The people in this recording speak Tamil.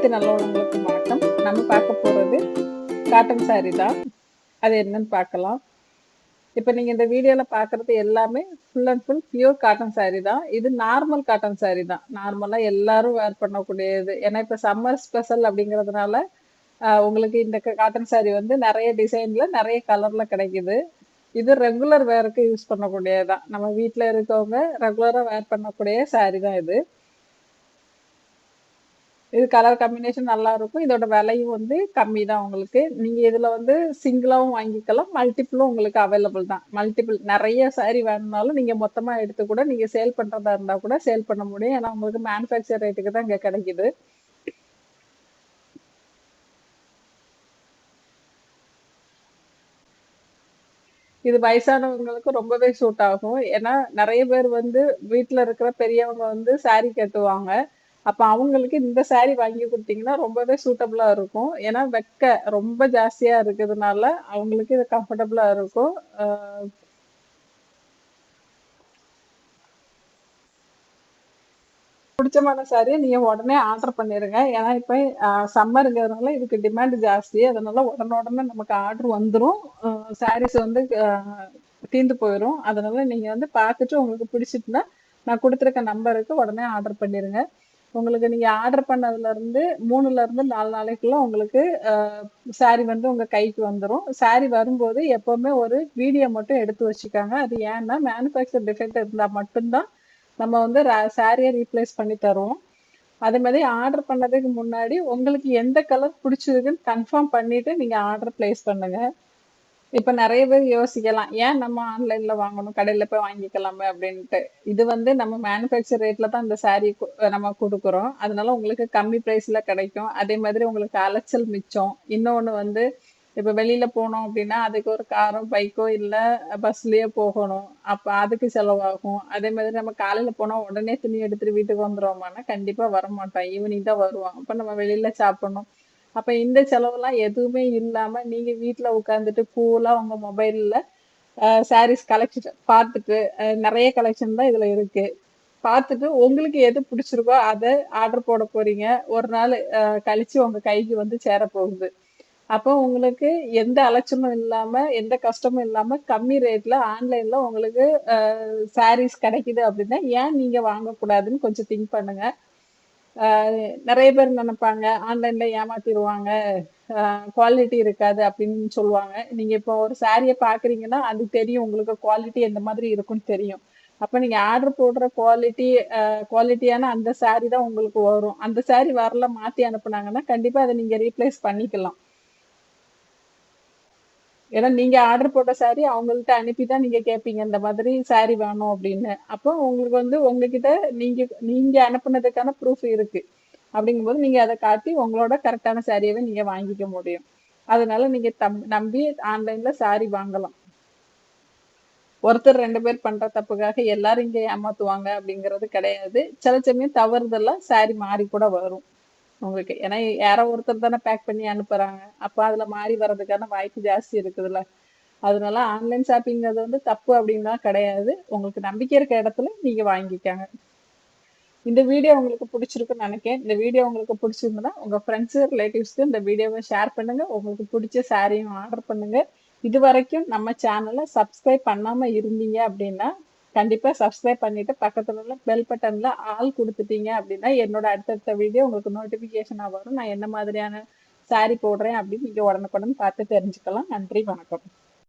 அனைத்து நல்லவங்களுக்கு வணக்கம் நம்ம பார்க்க போகிறது காட்டன் saree தான். அது என்னன்னு பார்க்கலாம். இப்போ நீங்கள் இந்த வீடியோவில் பார்க்குறது எல்லாமே full and full pure cotton saree தான். இது நார்மல் காட்டன் saree தான். நார்மலாக எல்லாரும் வேர் பண்ணக்கூடியது. ஏன்னா இப்போ சம்மர் ஸ்பெஷல் அப்படிங்கிறதுனால உங்களுக்கு இந்த காட்டன் saree வந்து நிறைய டிசைனில் நிறைய கலரில் கிடைக்குது. இது ரெகுலர் வேருக்கு யூஸ் பண்ணக்கூடியதான் நம்ம வீட்டில் இருக்கவங்க ரெகுலராக வேர் பண்ணக்கூடிய saree தான் இது. இது கலர் காம்பினேஷன் நல்லா இருக்கும் இதோட விலையும் வந்து கம்மி தான் உங்களுக்கு. நீங்கள் இதில் வந்து சிங்கிளாகவும் வாங்கிக்கலாம் மல்டிபிளும் உங்களுக்கு அவைலபிள் தான். மல்டிபிள் நிறைய saree வேணும்னாலும் நீங்கள் மொத்தமாக எடுத்து கூட நீங்கள் சேல் பண்ணுறதா இருந்தால் கூட சேல் பண்ண முடியும். ஏன்னா உங்களுக்கு மேனுஃபேக்சர் ரேட்டுக்கு தான் இங்கே கிடைக்குது. இது வயசானவங்களுக்கு ரொம்பவே சூட் ஆகும். ஏன்னா நிறைய பேர் வந்து வீட்டில் இருக்கிற பெரியவங்க வந்து சாரி கட்டுவாங்க. அப்போ அவங்களுக்கு இந்த சாரீ வாங்கி கொடுத்தீங்கன்னா ரொம்பவே சூட்டபுளாக இருக்கும். ஏன்னா வெக்க ரொம்ப ஜாஸ்தியாக இருக்கிறதுனால அவங்களுக்கு இது கம்ஃபர்டபுளாக இருக்கும். பிடிச்சமான சாரியை நீங்கள் உடனே ஆர்டர் பண்ணிடுங்க ஏன்னா இப்போ சம்மருங்கிறதுனால இதுக்கு டிமாண்ட் ஜாஸ்தி. அதனால உடனே உடனே நமக்கு ஆர்டர் வந்துடும் சாரீஸ் வந்து தீர்ந்து தீந்து போயிடும் அதனால நீங்கள் வந்து பார்த்துட்டு உங்களுக்கு பிடிச்சிட்டுனா நான் கொடுத்துருக்க நம்பருக்கு உடனே ஆர்டர் பண்ணிடுங்க உங்களுக்கு நீங்கள் ஆர்டர் பண்ணதுலேருந்து மூணுலேருந்து நாலு நாளைக்குள்ளே உங்களுக்கு சாரி வந்து உங்கள் கைக்கு வந்துடும் சாரி வரும்போது எப்போவுமே ஒரு வீடியோ மட்டும் எடுத்து வச்சுக்காங்க. அது ஏன்னா மேனுஃபேக்சர் டிஃபெக்ட் இருந்தால் மட்டும்தான் நம்ம வந்து சாரியை ரீப்ளேஸ் பண்ணி தருவோம். அதே மாதிரி ஆர்டர் பண்ணதுக்கு முன்னாடி உங்களுக்கு எந்த கலர் பிடிச்சிருக்குன்னு கன்ஃபார்ம் பண்ணிவிட்டு நீங்கள் ஆர்டர் பிளேஸ் பண்ணுங்கள் இப்ப நிறைய பேர் யோசிக்கலாம் ஏன் நம்ம ஆன்லைன்ல வாங்கணும்? கடையில போய் வாங்கிக்கலாமே? அப்படின்ட்டு. இது வந்து நம்ம மேனுஃபேக்சர் ரேட்ல தான் இந்த சாரீ நம்ம கொடுக்குறோம். அதனால உங்களுக்கு கம்மி பிரைஸ்ல கிடைக்கும். அதே மாதிரி உங்களுக்கு அலைச்சல் மிச்சம். இன்னொன்னு வந்து இப்ப வெளியில போனோம் அப்படின்னா அதுக்கு ஒரு காரோ பைக்கோ இல்ல பஸ்லயே போகணும். அப்ப அதுக்கு செலவாகும். அதே மாதிரி நம்ம காலையில போனா உடனே துணி எடுத்துட்டு வீட்டுக்கு வந்துடுவோம்னா கண்டிப்பா வர மாட்டோம் ஈவினிங் தான் வருவோம். அப்ப நம்ம வெளியில சாப்பிடணும். அப்ப இந்த செலவெல்லாம் எதுவுமே இல்லாம நீங்க வீட்ல உட்காந்துட்டு கூலா உங்க மொபைல்ல சாரீஸ் கலெக்ஷன் பார்த்துட்டு நிறைய கலெக்ஷன் தான் இதுல இருக்கு. பார்த்துட்டு உங்களுக்கு எது பிடிச்சிருக்கோ அதை ஆர்டர் போட போறீங்க. ஒரு நாள் கழித்து கழிச்சு உங்க கைக்கு வந்து சேர போகுது. அப்போ உங்களுக்கு எந்த அலட்சமும் இல்லாம எந்த கஷ்டமும் இல்லாம கம்மி ரேட்ல ஆன்லைன்ல உங்களுக்கு சாரீஸ் கிடைக்குது அப்படின்னா ஏன் நீங்க வாங்கக்கூடாதுன்னு கொஞ்சம் திங்க் பண்ணுங்க. நிறைய பேர் நினைப்பாங்க ஆன்லைன்ல ஏமாத்திடுவாங்க குவாலிட்டி இருக்காது அப்படின்னு சொல்லுவாங்க. நீங்க இப்போ ஒரு சாரியை பாக்குறீங்கன்னா அது தெரியும். உங்களுக்கு குவாலிட்டி எந்த மாதிரி இருக்கும்னு தெரியும். அப்ப நீங்க ஆர்டர் போடுற குவாலிட்டி குவாலிட்டியான அந்த சாரி தான் உங்களுக்கு வரும். அந்த சாரி வரல மாத்தி அனுப்புனாங்கன்னா கண்டிப்பா அதை நீங்க ரீப்ளேஸ் பண்ணிக்கலாம். ஏன்னா நீங்க ஆர்டர் போட்ட சாரி அவங்கள்ட்ட அனுப்பி தான் நீங்க கேட்பீங்க இந்த மாதிரி சாரி வேணும் அப்படின்னு. அப்போ உங்களுக்கு வந்து உங்ககிட்ட நீங்க நீங்க அனுப்புனதுக்கான ப்ரூஃப் இருக்கு. அப்படிங்கும்போது நீங்க அதை காட்டி உங்களோட கரெக்டான சாரியவே நீங்க வாங்கிக்க முடியும். அதனால நீங்க தம் நம்பி ஆன்லைன்ல சாரி வாங்கலாம். ஒருத்தர் ரெண்டு பேர் பண்ற தப்புக்காக எல்லாரும் இங்க ஏமாத்துவாங்க அப்படிங்கிறது கிடையாது. சில சமயம் தவறுதெல்லாம் சாரி மாறி கூட வரும். உங்களுக்கு. ஏன்னா யாரோ ஒருத்தர் தானே பேக் பண்ணி அனுப்புறாங்க. அப்போ அதுல மாறி வர்றதுக்கான வாய்ப்பு ஜாஸ்தி இருக்குதுல்ல. அதனால ஆன்லைன் ஷாப்பிங்கிறது வந்து தப்பு அப்படின்னா கிடையாது. உங்களுக்கு நம்பிக்கை இருக்க இடத்துல நீங்க வாங்கிக்கோங்க. இந்த வீடியோ உங்களுக்கு பிடிச்சிருக்குன்னு நினைக்கிறேன் இந்த வீடியோ உங்களுக்கு பிடிச்சிருந்ததுன்னா உங்க ஃப்ரெண்ட்ஸு ரிலேட்டிவ்ஸ்க்கு இந்த வீடியோவை ஷேர் பண்ணுங்க. உங்களுக்கு பிடிச்ச சாரியும் ஆர்டர் பண்ணுங்க. இது வரைக்கும் நம்ம சேனலை சப்ஸ்கிரைப் பண்ணாம இருந்தீங்க அப்படின்னா கண்டிப்பா சப்ஸ்கிரைப் பண்ணிட்டு பக்கத்துல உள்ள பெல் பட்டன்ல ஆல் கொடுத்துட்டீங்க அப்படின்னா என்னோட அடுத்தடுத்த வீடியோ உங்களுக்கு நோட்டிபிகேஷனா வரும். நான் என்ன மாதிரியான சாரி போடுறேன் அப்படின்னு நீங்க உடனுக்குடன் பார்த்து தெரிஞ்சுக்கலாம். நன்றி வணக்கம்.